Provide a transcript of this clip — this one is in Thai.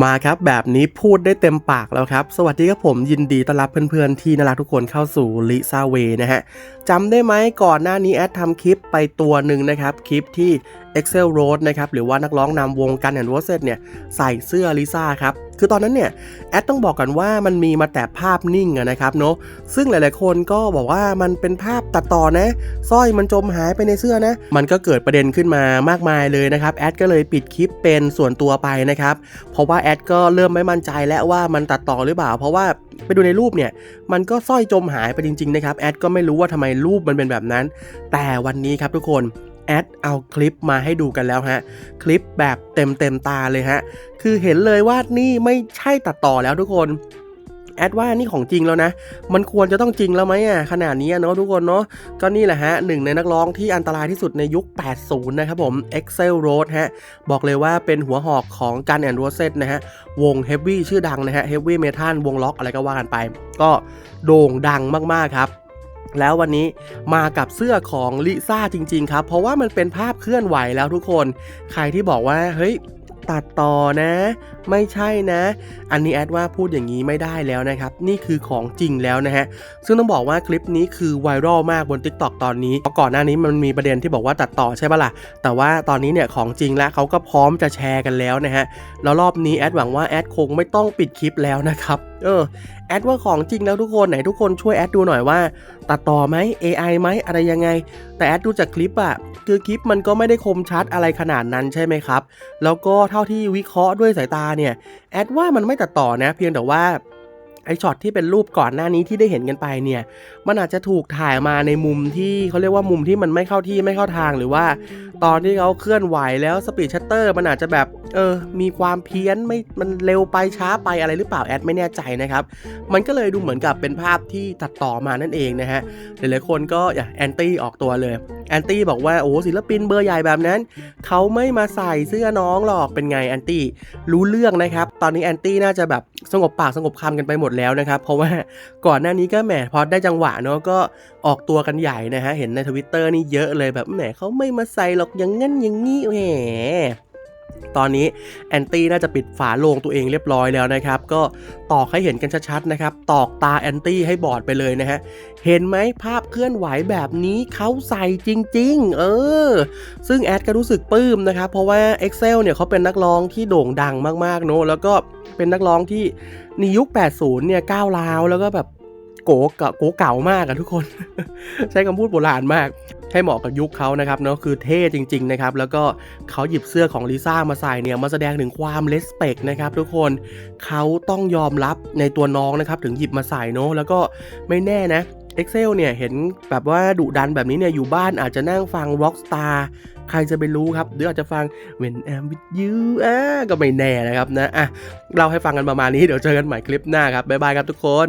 มาครับแบบนี้พูดได้เต็มปากแล้วครับ สวัสดีครับผมยินดีต้อนรับเพื่อนๆที่น่ารักทุกคนเข้าสู่ลิซาเวนะฮะจำได้ไหมก่อนหน้านี้แอดทำคลิปไปตัวหนึ่งนะครับ คลิปที่ Excel Road นะครับหรือว่านักร้องนำวงกันแอนด์โรเซตเนี่ยใส่เสื้อลิซ่าครับ คือตอนนั้นเนี่ยแอดต้องบอกกันว่ามันมีมาแต่ภาพนิ่งนะครับเนาะซึ่งหลายๆคนก็บอกว่ามันเป็นภาพตัดต่อนะสร้อยมันจมหายไปในเสื้อนะ มันก็เกิดประเด็นขึ้นมามากมายเลยนะครับแอดก็เลยปิดคลิปเป็นส่วนตัวไปนะครับเพราะว่าแอดก็เริ่มไม่มั่นใจแล้วว่ามันตัดต่อหรือเปล่า เพราะว่าไปดูในรูปเนี่ยมันก็สร้อยจมหายไปจริงๆนะครับแอดก็ไม่รู้ว่าทำไมรูปมันเป็นแบบนั้น แต่วันนี้ครับทุกคน แอดเอาคลิปมาให้ดูกันแล้วฮะ คลิปแบบเต็มเต็มตาเลยฮะ คือเห็นเลยว่านี่ไม่ใช่ตัดต่อแล้วทุกคนแอดว่านี่ของจริงแล้วนะ มันควรจะต้องจริงแล้วไหมอะขนาดนี้เนาะทุกคนเนาะ ก็นี่แหละฮะหนึ่งในนักร้องที่อันตรายที่สุดในยุค 80 นะครับผม Excel Road ฮะ บอกเลยว่าเป็นหัวหอกของการแอนด์โรเซตนะฮะ วงเฮฟวี่ชื่อดังนะฮะเฮฟวี่เมทัลวงล็อกอะไรก็ว่ากันไป ก็โด่งดังมากๆครับ แล้ววันนี้มากับเสื้อของลิซ่าจริง ๆ ครับ เพราะว่ามันเป็นภาพเคลื่อนไหวแล้วทุกคน ใครที่บอกว่าเฮ้ยตัดต่อนะไม่ใช่นะ อันนี้แอดว่าพูดอย่างนี้ไม่ได้แล้วนะครับ นี่คือของจริงแล้วนะฮะ ซึ่งต้องบอกว่าคลิปนี้คือไวรัลมากบน Tik t o อกตอนนี้เพราะก่อนหน้านี้มันมีประเด็นที่บอกว่าตัดต่อใช่ปะล่ะ แต่ว่าตอนนี้เนี่ยของจริงแล้วเขาก็พร้อมจะแชร์กันแล้วนะฮะ แล้วรอบนี้แอดหวังว่าแอดคงไม่ต้องปิดคลิปแล้วนะครับ เออ แอดว่าของจริงแล้วทุกคนไหนทุกคนช่วยแอดดูหน่อยว่า ตัดต่อไหม AI ไหมอะไรยังไง แต่แอดดูจากคลิปอะคือคลิปมันก็ไม่ได้คมชัดอะไรขนาดนั้นใช่ไหมครับ แล้วก็เท่าที่วิเคราะห์ด้วยสายตาเนี่ยแอดว่ามันไม่ตัดต่อนะ เพียงแต่ว่าไอช็อตที่เป็นรูปก่อนหน้านี้ที่ได้เห็นกันไปเนี่ยมันอาจจะถูกถ่ายมาในมุมที่เขาเรียกว่ามุมที่มันไม่เข้าที่ไม่เข้าทางหรือว่า ตอนที่เขาเคลื่อนไหวแล้วสปีดชัตเตอร์มันอาจจะแบบเออมีความเพี้ยนไม่มันเร็วไปช้าไปอะไรหรือเปล่าแอดไม่แน่ใจนะครับมันก็เลยดูเหมือนกับเป็นภาพที่ตัดต่อมานั่นเองนะฮะหลายๆคนก็อย่าแอนตี้ออกตัวเลยแอนตี้บอกว่าโอ้ศิลปินเบอร์ใหญ่แบบนั้นเขาไม่มาใส่เสื้อน้องหรอกเป็นไงแอนตี้รู้เรื่องนะครับตอนนี้แอนตี้น่าจะแบบสงบปากสงบคำกันไปหมดแล้วนะครับเพราะว่าก่อนหน้านี้ก็แหมพอได้จังหวะเนาะก็ออกตัวกันใหญ่นะฮะเห็นในทวิตเตอร์นี่เยอะเลยแบบแหมเขาไม่มาใส่หรอกอย่างงั้นอย่างงี้แหมตอนนี้แอนตี้น่าจะปิดฝาโลงตัวเองเรียบร้อยแล้วนะครับ ก็ตอกให้เห็นกันชัดๆนะครับ ตอกตาแอนตี้ให้บอดไปเลยนะฮะ เห็นไหมภาพเคลื่อนไหวแบบนี้เขาใส่จริง ๆ เออ ซึ่งแอดก็รู้สึกปลื้มนะครับ เพราะว่า Excel เนี่ยเขาเป็นนักร้องที่โด่งดังมากๆเนอะแล้วก็เป็นนักร้องที่ในยุค 80 เนี่ยก้าวร้าวแล้วก็แบบโกเก่าโกเก่ามากอะทุกคน ใช้คำพูดโบราณมาก ให้เหมาะกับยุคเขานะครับเนาะคือเท่จริงๆนะครับแล้วก็เขาหยิบเสื้อของลิซ่ามาใส่เนี่ยมาแสดงถึงความเลสเปกนะครับทุกคนเขาต้องยอมรับในตัวน้องนะครับถึงหยิบมาใส่เนาะแล้วก็ไม่แน่นะ Excel เนี่ยเห็นแบบว่าดุดันแบบนี้เนี่ยอยู่บ้านอาจจะนั่งฟัง Rockstar ใครจะไปรู้ครับ หรืออาจจะฟัง When I'm with you อ่าก็ไม่แน่นะครับนะอะเราให้ฟังกันประมาณนี้เดี๋ยวเจอกันใหม่คลิปหน้าครับ บ๊ายบายครับทุกคน